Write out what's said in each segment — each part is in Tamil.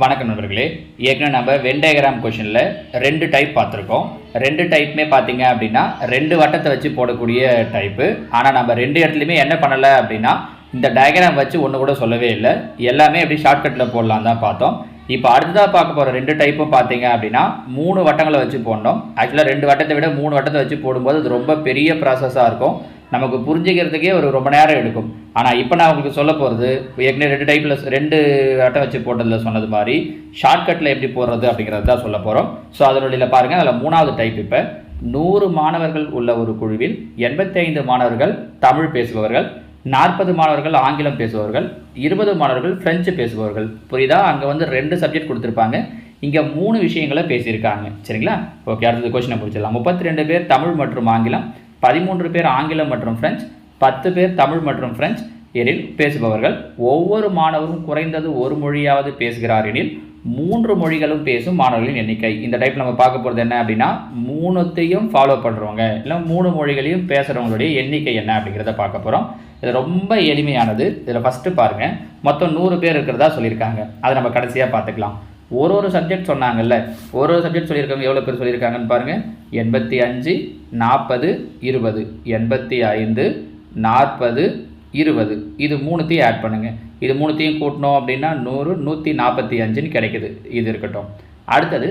வணக்கம் நண்பர்களே. ஏற்கனவே நம்ம வென் டயக்ராம் கொஷனில் ரெண்டு டைப் பார்த்துருக்கோம். ரெண்டு டைப்புமே பார்த்தீங்க அப்படின்னா ரெண்டு வட்டத்தை வச்சு போடக்கூடிய டைப்பு ஆனால் நம்ம ரெண்டு இடத்துலையுமே என்ன பண்ணலை அப்படின்னா இந்த டயக்ராம் வச்சு ஒன்று கூட சொல்லவே இல்லை. எல்லாமே எப்படி ஷார்ட்கட்டில் போடலாம் தான் பார்த்தோம். இப்போ அடுத்ததாக பார்க்க போகிற ரெண்டு டைப்பும் பார்த்தீங்க அப்படின்னா மூணு வட்டங்களை வச்சு போடணும். ஆக்சுவலாக ரெண்டு வட்டத்தை விட மூணு வட்டத்தை வச்சு போடும்போது அது ரொம்ப பெரிய ப்ராசஸாக இருக்கும். நமக்கு புரிஞ்சுக்கிறதுக்கே ஒரு ரொம்ப நேரம் எடுக்கும். ஆனால் இப்போ நான் உங்களுக்கு சொல்ல போகிறது ஏற்கனவே ரெண்டு டைப்பில் ரெண்டு அட்டை வச்சு போட்டதில் சொன்னது மாதிரி ஷார்ட்கட்டில் எப்படி போடுறது அப்படிங்கிறது தான் சொல்ல போகிறோம் ஸோ அதனுடைய பாருங்கள் அதில் மூணாவது டைப் இப்போ நூறு மாணவர்கள் உள்ள ஒரு குழுவில் எண்பத்தைந்து மாணவர்கள் தமிழ் பேசுபவர்கள் நாற்பது மாணவர்கள் ஆங்கிலம் பேசுபவர்கள் இருபது மாணவர்கள் ஃப்ரெஞ்சு பேசுபவர்கள். புரியுதா? அங்கே வந்து ரெண்டு சப்ஜெக்ட் கொடுத்துருப்பாங்க. இங்கே மூணு விஷயங்களை பேசியிருக்காங்க. சரிங்களா? ஓகே அடுத்தது கொஸ்டினை முடிச்சிடலாம். முப்பத்தி ரெண்டு பேர் தமிழ் மற்றும் ஆங்கிலம். பதிமூன்று பேர் ஆங்கிலம் மற்றும் பிரெஞ்சு பத்து பேர் தமிழ் மற்றும் ஃப்ரெஞ்ச் எனில் பேசுபவர்கள் ஒவ்வொரு மாணவரும் குறைந்தது ஒரு மொழியாவது பேசுகிறார் எனில் மூன்று மொழிகளும் பேசும் மாணவர்களின் எண்ணிக்கை. இந்த டைப் நம்ம பார்க்க போகிறது என்ன அப்படின்னா மூணுத்தையும் ஃபாலோ பண்ணுறவங்க இல்லை மூணு மொழிகளையும் பேசுகிறவங்களுடைய எண்ணிக்கை என்ன அப்படிங்கிறத பார்க்க போகிறோம் இது ரொம்ப எளிமையானது. இதில் ஃபஸ்ட்டு பாருங்கள் மொத்தம் நூறு பேர் இருக்கிறதா சொல்லியிருக்காங்க. அதை நம்ம கடைசியாக பார்த்துக்கலாம். ஒரு ஒரு சப்ஜெக்ட் சொன்னாங்கல்ல. ஒரு ஒரு சப்ஜெக்ட் சொல்லியிருக்காங்க எவ்வளோ பேர் சொல்லியிருக்காங்கன்னு பாருங்கள் எண்பத்தி அஞ்சு நாற்பது இருபது. எண்பத்தி ஐந்து நாற்பது இருபது. இது மூணுத்தையும் ஆட் பண்ணுங்கள் இது மூணுத்தையும் கூட்டணும் அப்படின்னா நூறு நூற்றி நாற்பத்தி அஞ்சுன்னு கிடைக்குது. இது இருக்கட்டும். அடுத்தது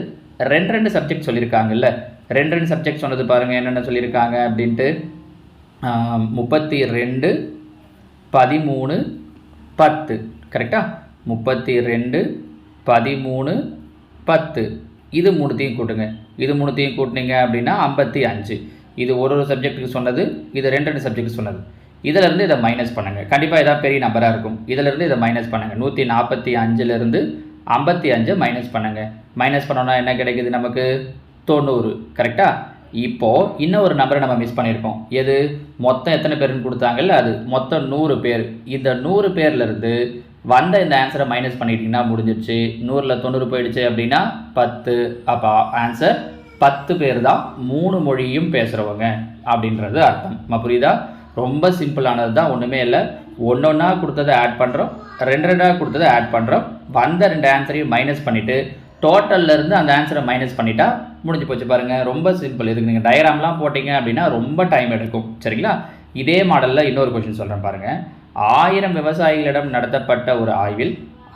ரெண்டு ரெண்டு சப்ஜெக்ட் சொல்லியிருக்காங்கல்ல. ரெண்டு ரெண்டு சப்ஜெக்ட் சொன்னது பாருங்கள் என்னென்ன சொல்லியிருக்காங்க அப்படின்ட்டு. முப்பத்தி ரெண்டு பதிமூணு பத்து. கரெக்டாக முப்பத்தி ரெண்டு பதிமூணு பத்து. இது மூணுத்தையும் கூட்டுங்க. இது மூணுத்தையும் கூட்டினீங்க அப்படின்னா ஐம்பத்தி அஞ்சு. இது ஒரு ஒரு சப்ஜெக்ட்டுக்கு சொன்னது இது ரெண்டு ரெண்டு சப்ஜெக்ட் சொன்னது. இதிலேருந்து இதை மைனஸ் பண்ணுங்கள் கண்டிப்பாக இதான் பெரிய நம்பராக இருக்கும். இதிலேருந்து இதை மைனஸ் பண்ணுங்கள் நூற்றி நாற்பத்தி அஞ்சுலேருந்து ஐம்பத்தி அஞ்சு மைனஸ் பண்ணுங்கள் மைனஸ் பண்ணோன்னா என்ன கிடைக்குது நமக்கு? தொண்ணூறு. கரெக்டாக இப்போது இன்னும் ஒரு நம்பரை நம்ம மிஸ் பண்ணியிருக்கோம். எது? மொத்தம் எத்தனை பேருன்னு கொடுத்தாங்கல்ல அது. மொத்தம் நூறு பேர். இந்த நூறு பேர்லேருந்து வந்த இந்த ஆன்சரை மைனஸ் பண்ணிட்டீங்கன்னா முடிஞ்சிடுச்சு நூறில் தொண்ணூறு போயிடுச்சு அப்படின்னா பத்து. அப்போ ஆன்சர் பத்து பேர் தான் மூணு மொழியும் பேசுகிறவங்க அப்படின்றது அர்த்தம். நம்ம புரியுதா? ரொம்ப சிம்பிளானது தான் ஒன்றுமே இல்லை. ஒன்று ஒன்றா கொடுத்ததை ஆட் பண்ணுறோம் ரெண்டு ரெண்டாக கொடுத்ததை ஆட் பண்ணுறோம் வந்த ரெண்டு ஆன்சரையும் மைனஸ் பண்ணிவிட்டு டோட்டல்லேருந்து அந்த ஆன்சரை மைனஸ் பண்ணிட்டா முடிஞ்சு போச்சு பாருங்கள் ரொம்ப சிம்பிள் இதுக்கு நீங்கள் டயராம்லாம் போட்டிங்க அப்படின்னா ரொம்ப டைம் எடுக்கும். சரிங்களா? இதே மாடலில் இன்னொரு கொஷின் சொல்கிறேன் பாருங்கள் ஆயிரம் விவசாயிகளிடம் நடத்தப்பட்ட ஒரு ஆய்வில்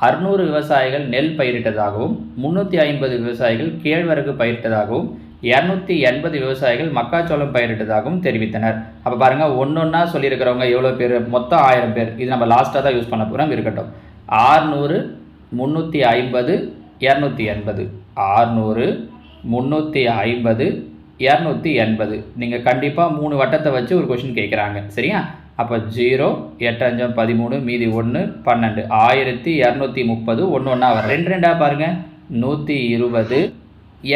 அறுநூறு விவசாயிகள் நெல் பயிரிட்டதாகவும் முந்நூற்றி ஐம்பது விவசாயிகள் கேழ்வரகு பயிரிட்டதாகவும் இரநூத்தி எண்பது விவசாயிகள் மக்காச்சோளம் பயிரிட்டதாகவும் தெரிவித்தனர். அப்போ பாருங்கள் ஒன்று ஒன்றா சொல்லியிருக்கிறவங்க எவ்வளோ பேர்? மொத்தம் ஆயிரம் பேர். இது நம்ம லாஸ்ட்டாக தான் யூஸ் பண்ண போகிறோம் இருக்கட்டும். ஆறுநூறு முந்நூற்றி ஐம்பது இரநூத்தி எண்பது. ஆறுநூறு முந்நூற்றி ஐம்பது இரநூத்தி எண்பது. நீங்கள் கண்டிப்பாக மூணு வட்டத்தை வச்சு ஒரு கொஷின் கேட்குறாங்க சரியா? அப்போ ஜீரோ எட்டு அஞ்சம் பதிமூணு மீதி ஒன்று பன்னெண்டு. ஆயிரத்தி இரநூத்தி முப்பது ஒன்று ஒன்றா வரும். ரெண்டு ரெண்டாக பாருங்கள் நூற்றி இருபது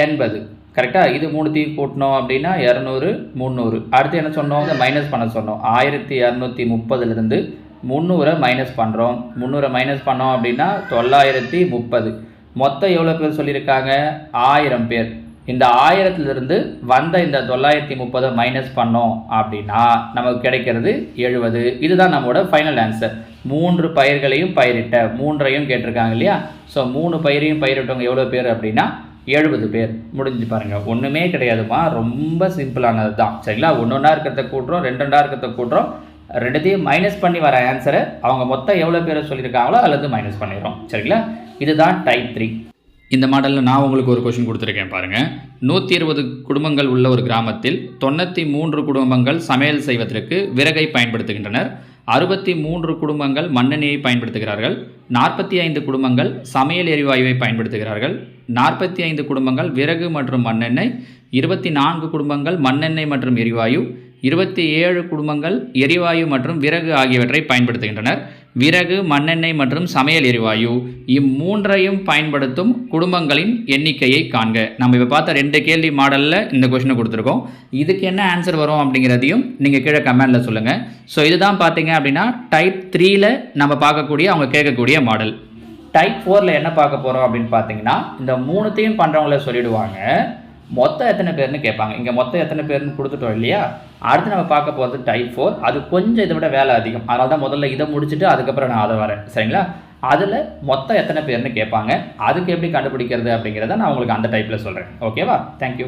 எண்பது. கரெக்டாக இது மூணுத்தையும் கூட்டினோம் அப்படின்னா இரநூறு முந்நூறு. அடுத்து என்ன சொன்னோம்? மைனஸ் பண்ண சொன்னோம். ஆயிரத்தி இரநூத்தி முப்பதுலேருந்து முந்நூறை மைனஸ் பண்ணுறோம் முந்நூறை மைனஸ் பண்ணோம் அப்படின்னா தொள்ளாயிரத்தி முப்பது. மொத்தம் எவ்வளோ பேர் சொல்லியிருக்காங்க? ஆயிரம் பேர். இந்த ஆயிரத்துலேருந்து வந்த இந்த தொள்ளாயிரத்தி முப்பதை மைனஸ் பண்ணோம் அப்படின்னா நமக்கு கிடைக்கிறது எழுபது. இதுதான் நம்மளோட ஃபைனல் ஆன்சர் மூன்று பயிர்களையும் பயிரிட்ட மூன்றையும் கேட்டிருக்காங்க இல்லையா? ஸோ மூணு பயிரையும் பயிரிட்டவங்க எவ்வளோ பேர் அப்படின்னா எழுபது பேர். முடிஞ்சு பாருங்கள் ஒன்றுமே கிடையாதுமா. ரொம்ப சிம்பிளானது தான். சரிங்களா? ஒன்று ஒன்றா இருக்கிறத கூட்டுறோம் ரெண்டு ரெண்டாக இருக்கிறத கூட்டுறோம். ரெண்டுத்தையும் மைனஸ் பண்ணி வர ஆன்சரை அவங்க மொத்தம் எவ்வளோ பேர் சொல்லியிருக்காங்களோ அல்லது மைனஸ் பண்ணிடுறோம். சரிங்களா? இதுதான் டைப் த்ரீ இந்த மாடலில் நான் உங்களுக்கு ஒரு கொஷின் கொடுத்துருக்கேன் பாருங்கள் நூற்றி இருபது குடும்பங்கள் உள்ள ஒரு கிராமத்தில் தொண்ணூற்றி மூன்று குடும்பங்கள் சமையல் செய்வதற்கு விறகை பயன்படுத்துகின்றனர். அறுபத்தி மூன்று குடும்பங்கள் மண்ணெண்ணெயை பயன்படுத்துகிறார்கள். நாற்பத்தி ஐந்து குடும்பங்கள் சமையல் எரிவாயுவை பயன்படுத்துகிறார்கள். நாற்பத்தி ஐந்து குடும்பங்கள் விறகு மற்றும் மண்ணெண்ணெய் இருபத்தி நான்கு குடும்பங்கள் மண்ணெண்ணெய் மற்றும் எரிவாயு இருபத்தி ஏழு குடும்பங்கள் எரிவாயு மற்றும் விறகு ஆகியவற்றை பயன்படுத்துகின்றனர். விறகு மண்ணெண்ணெய் மற்றும் சமையல் எரிவாயு. இம்மூன்றையும் பயன்படுத்தும் குடும்பங்களின் எண்ணிக்கையை காண்க. நம்ம இப்போ பார்த்த ரெண்டு கேள்வி மாடலில் இந்த கொஷினை கொடுத்துருக்கோம். இதுக்கு என்ன ஆன்சர் வரும் அப்படிங்கிறதையும் நீங்கள் கீழே கமெண்டில் சொல்லுங்கள் ஸோ இதுதான் பார்த்தீங்க அப்படின்னா டைப் த்ரீயில் நம்ம பார்க்கக்கூடிய அவங்க கேட்கக்கூடிய மாடல். டைப் ஃபோரில் என்ன பார்க்க போகிறோம் அப்படின்னு பார்த்தீங்கன்னா இந்த மூணுத்தையும் பண்ணுறவங்கள சொல்லிவிடுவாங்க மொத்தம் எத்தனை பேர்னு கேட்பாங்க. இங்கே மொத்தம் எத்தனை பேர்னு கொடுத்துட்டோம் இல்லையா? அடுத்து நம்ம பார்க்க போகிறது டைப் ஃபோர் அது கொஞ்சம் இதை விட வேலை அதிகம். அதனால தான் முதல்ல இதை முடிச்சுட்டு அதுக்கப்புறம் நான் அதை வரேன். சரிங்களா? அதில் மொத்தம் எத்தனை பேர்னு கேட்பாங்க. அதுக்கு எப்படி கண்டுபிடிக்கிறது அப்படிங்கிறத நான் உங்களுக்கு அந்த டைப்பில் சொல்கிறேன் ஓகேவா தேங்க்யூ